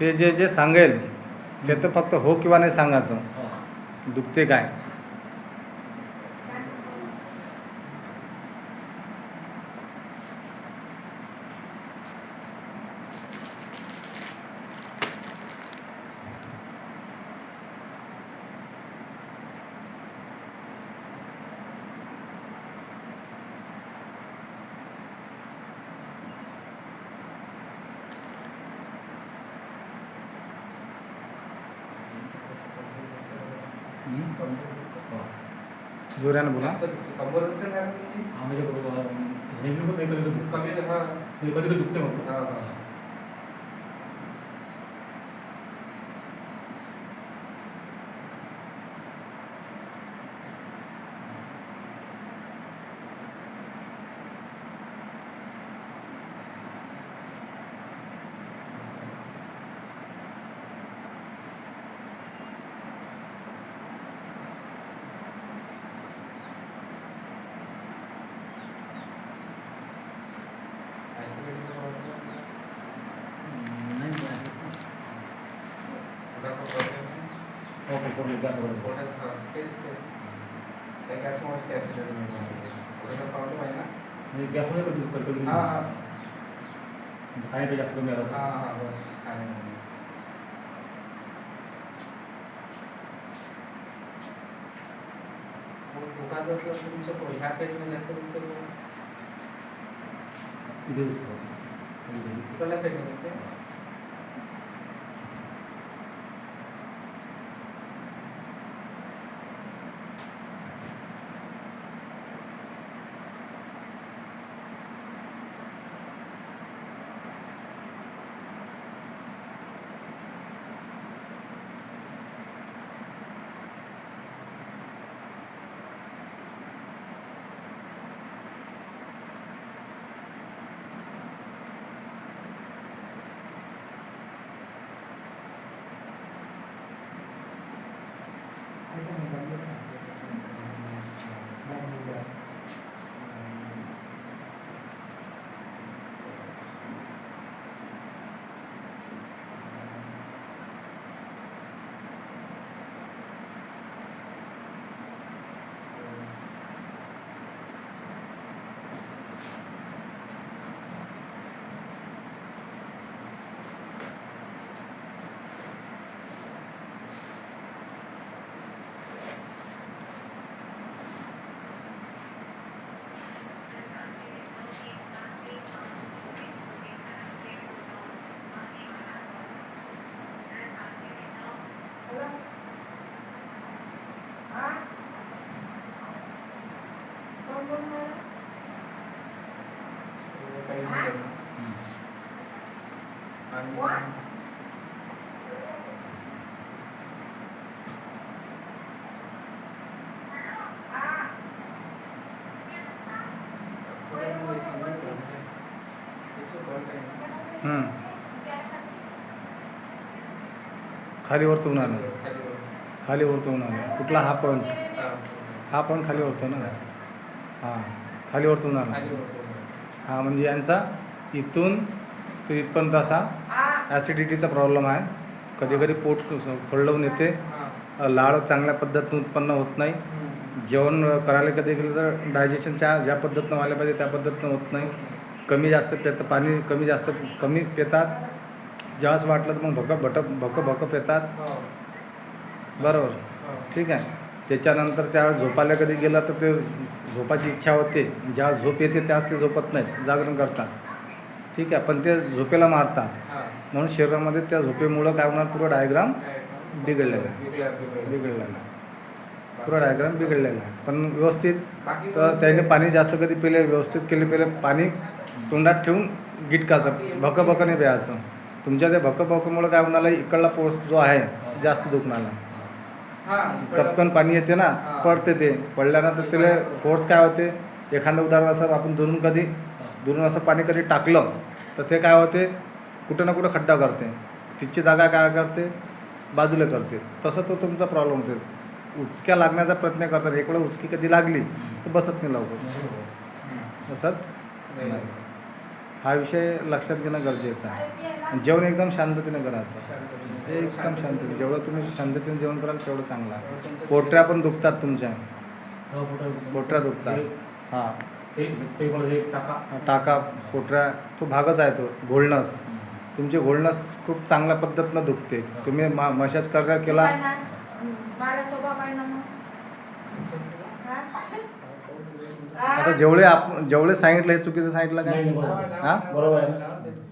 ते जे जे सांगेल ते तर फक्त हो किंवा नाही सांगायचं हा. दुखते काय जोरानं बोला कंबर दुखते का रे तुमची? हा, म्हणजे बरोबर. नेहमी पण नाही कधी कधी दुखतं. कमी हा म्हणजे कधी कधी दुखते म्हटलं हा, हा. Acidity चा problem? नाही, नाही. पोटाचा problem? हो, पोटात गॅस वगैरे होतो. पोटात हा, तेच तेच त्या गॅसमुळे ते acidity निर्माण होते. पोटाचा problem आहे ना म्हणजे गॅसमध्ये कधी कधी कधी हा हा खाण्याचं जास्त कमी हा आलं हा बस काय नाही मग दुखात असलं तुमचं ह्या साईडने जास्त 이벤트. 설레서 이렇게. नाही. खाली वरतून आलं खाली वर. खाली वरतून आलं कुठला हा पॉईंट हा. पॉईंट खाली वरतो ना हां खाली वरतून आला खाली वर. हा म्हणजे यांचा इथून तो इथपर्यंत असा ॲसिडिटीचा प्रॉब्लेम आहे. कधी कधी पोट फळवून येते. लाळ चांगल्या पद्धतीनं उत्पन्न होत नाही. जेवण करायला कधी गेलं तर डायजेशनच्या ज्या पद्धतीनं व्हायला पाहिजे त्या पद्धतीनं होत नाही. कमी जास्त पेत पाणी कमी जास्त कमी पितात. जेव्हाच वाटलं तर मग भक भट भक भक पितात. हो. बरोबर. हो. ठीक आहे. त्याच्यानंतर त्यावेळेस झोपायला कधी गेलं तर ते झोपायची इच्छा होते. जेव्हा झोप येते त्यावेळेस ते झोपत नाहीत. जागरण करतात. ठीक आहे पण ते झोपेला मारतात हा. म्हणून शरीरामध्ये त्या झोपेमुळं काय होणार? पूर्ण डायग्राम? बिघडलेलं आहे. बिघडलं, बिघडलं. बिघडलेला आहे. पुरा डायग्राम बिघडलेला आहे. पण व्यवस्थित तर त्याने पाणी जास्त कधी पिले व्यवस्थित केले पिले पाणी तोंडात ठेवून गिटकाचं भक भक नाही प्यायचं. तुमच्या त्या भक भकमुळं काय होणार इकडला पोस जो आहे जास्त दुखणार कपकन पाणी येते ना. पडते ते. पडल्यानंतर त्याला फोर्स काय होते? एखादं उदाहरण असं आपण दुरून कधी दुरून असं पाणी कधी टाकलं तर ते काय होते कुठं ना कुठं खड्डा करते. तिची जागा काय करते बाजूला करते. तसं तो तुमचा प्रॉब्लेम होते. उचक्या लागण्याचा प्रयत्न करतात. इकडं उचकी कधी लागली तर बसत नाही लवकर. बसत नाही. हा विषय लक्षात घेणं गरजेचं आहे. जेवण एकदम शांततेने करायचं. एकदम शांततेने. जेवढं तुम्ही शांततेने जेवण कराल तेवढं चांगलं आहे. पोटऱ्या पण दुखतात तुमच्या. हो, पोटऱ्या दुखतात. हां. ते हे टाका. टाका पोटऱ्या तो भागच आहे तो घोळणस तुमचे घोळणस खूप चांगल्या पद्धतीनं दुखते. तुम्ही मा मशाज करा केला. आता जेवढे आप जेवढे सांगितलं हे चुकीचं सांगितलं काय? हा? बरोबर आहे